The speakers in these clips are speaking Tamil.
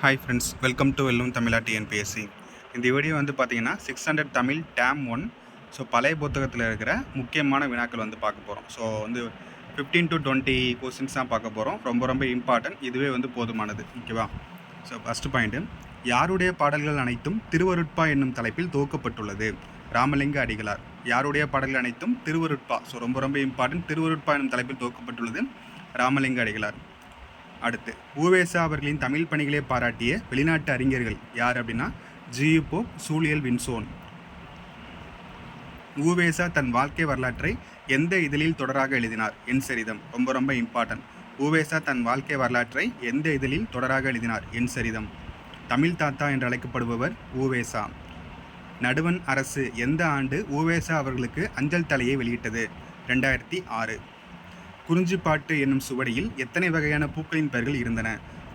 ஹாய் ஃப்ரெண்ட்ஸ் வெல்கம் டு வெல்லும் தமிழா டிஎன்பிஎஸ்சி இந்த வீடியோ வந்து பார்த்தீங்கன்னா six hundred Tamil dam one so பழைய புத்தகத்தில் இருக்கிற முக்கியமான வினாக்கள் வந்து பார்க்க போகிறோம் ஸோ வந்து ஃபிஃப்டீன் டு டுவெண்ட்டி கொஸ்டின்ஸ் தான் பார்க்க போகிறோம் ரொம்ப ரொம்ப இம்பார்ட்டன்ட் இதுவே வந்து போதுமானது. ஓகேவா ஸோ ஃபஸ்ட்டு பாயிண்ட்டு யாருடைய பாடல்கள் அனைத்தும் திருவருட்பா என்னும் தலைப்பில் துவக்கப்பட்டுள்ளது? ராமலிங்க அடிகளார். யாருடைய பாடல்கள் அனைத்தும் திருவருட்பா? ஸோ ரொம்ப ரொம்ப இம்பார்ட்டன்ட் திருவருட்பா என்னும் தலைப்பில் தொகுக்கப்பட்டுள்ளது ராமலிங்க அடிகளார். அடுத்து ஊவேசா அவர்களின் தமிழ் பணிகளை பாராட்டிய வெளிநாட்டு அறிஞர்கள் யார் அப்படின்னா ஜியூபோ சூழியல் வின்சோன். ஊவேசா தன் வாழ்க்கை வரலாற்றை எந்த இதழில் தொடராக எழுதினார்? என் சரிதம். ரொம்ப ரொம்ப இம்பார்ட்டன்ட் ஊவேசா தன் வாழ்க்கை வரலாற்றை எந்த இதழில் தொடராக எழுதினார்? என் சரிதம். தமிழ் தாத்தா என்று அழைக்கப்படுபவர் ஊவேசா நடுவன் அரசு எந்த ஆண்டு ஊவேசா அவர்களுக்கு அஞ்சல் தலையை வெளியிட்டது? ரெண்டாயிரத்தி ஆறு. குறிஞ்சிப்பாட்டு என்னும் சுவடியில் எத்தனை வகையான பூக்களின் பெயர்கள் இருந்தன?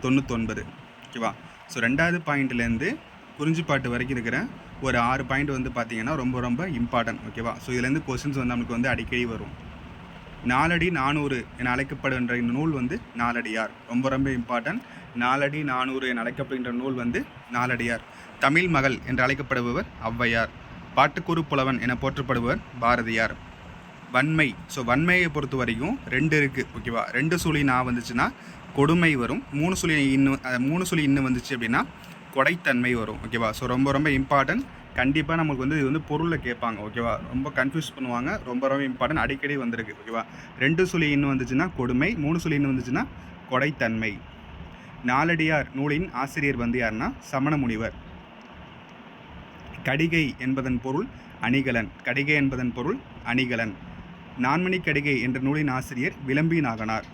தொண்ணூத்தொன்பது. ஓகேவா ஸோ ரெண்டாவது பாயிண்ட்லேருந்து குறிஞ்சிப்பாட்டு வரைக்கும் இருக்கிற ஒரு ஆறு பாயிண்ட் வந்து பார்த்தீங்கன்னா ரொம்ப ரொம்ப இம்பார்ட்டன்ட் ஓகேவா ஸோ இதுலேருந்து கொஸ்டின்ஸ் வந்து நமக்கு வந்து அடிக்கடி வரும். நாலடி நானூறு என அழைக்கப்படுகின்ற இந்த நூல் வந்து நாலடியார். ரொம்ப ரொம்ப இம்பார்ட்டன்ட் நாலடி நானூறு என அழைக்கப்படுகின்ற நூல் வந்து நாலடியார். தமிழ் மகள் என்று அழைக்கப்படுபவர் ஔவையார். பாட்டுக்குறு புலவன் என போற்றப்படுபவர் பாரதியார். வன்மை. ஸோ வன்மையை பொறுத்த வரைக்கும் ரெண்டு இருக்குது ஓகேவா ரெண்டு சுழி நான் வந்துச்சுன்னா கொடுமை வரும். மூணு சுழி இன்னும் மூணு சுழி இன்னும் வந்துச்சு அப்படின்னா கொடைத்தன்மை வரும் ஓகேவா ஸோ ரொம்ப ரொம்ப இம்பார்ட்டன்ட் கண்டிப்பாக நமக்கு வந்து இது வந்து பொருளில் கேட்பாங்க ஓகேவா ரொம்ப கன்ஃபியூஸ் பண்ணுவாங்க ரொம்ப ரொம்ப இம்பார்ட்டன்ட் அடிக்கடி வந்திருக்கு ஓகேவா ரெண்டு சுழி இன்னும் வந்துச்சுன்னா கொடுமை மூணு சுழி இன்னும் வந்துச்சுன்னா கொடைத்தன்மை. நாலடியார் நூலின் ஆசிரியர் வந்து யாருன்னா? சமண முனிவர். கடிகை என்பதன் பொருள் அணிகலன். கடிகை என்பதன் பொருள் அணிகலன். நான்மணி கடிகை என்ற நூலின் ஆசிரியர் விளம்பி நாகனார்.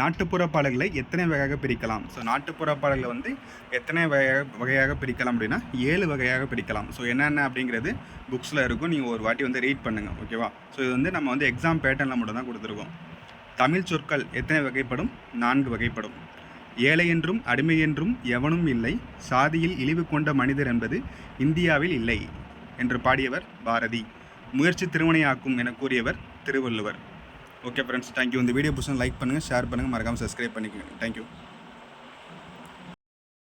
நாட்டுப்புற பாடல்களை எத்தனை வகையாக பிரிக்கலாம்? ஸோ நாட்டுப்புற பாடல்களை வந்து எத்தனை வகையாக வகையாக பிரிக்கலாம் அப்படின்னா ஏழு வகையாக பிரிக்கலாம். ஸோ என்னென்ன அப்படிங்கிறது புக்ஸில் இருக்கும். நீங்கள் ஒரு வாட்டி வந்து ரீட் பண்ணுங்கள் ஓகேவா ஸோ இது வந்து நம்ம வந்து எக்ஸாம் பேட்டர்னில் மட்டும் தான் கொடுத்துருக்கோம். தமிழ் சொற்கள் எத்தனை வகைப்படும்? நான்கு வகைப்படும். ஏழை என்றும் அடிமை என்றும் எவனும் இல்லை. சாதியில் இழிவு கொண்ட மனிதர் என்பது இந்தியாவில் இல்லை என்று பாடியவர் பாரதி. முயற்சி திருமணையாக்கும் என கூறியவர் Thiruvalluvar. Okay friends thank you இந்த வீடியோ பிடிச்சா லைக் பண்ணுங்கள் ஷேர் பண்ணுங்கள் மறக்காமல் சப்ஸ்கிரைப் பண்ணிக்கோங்க. தேங்க்யூ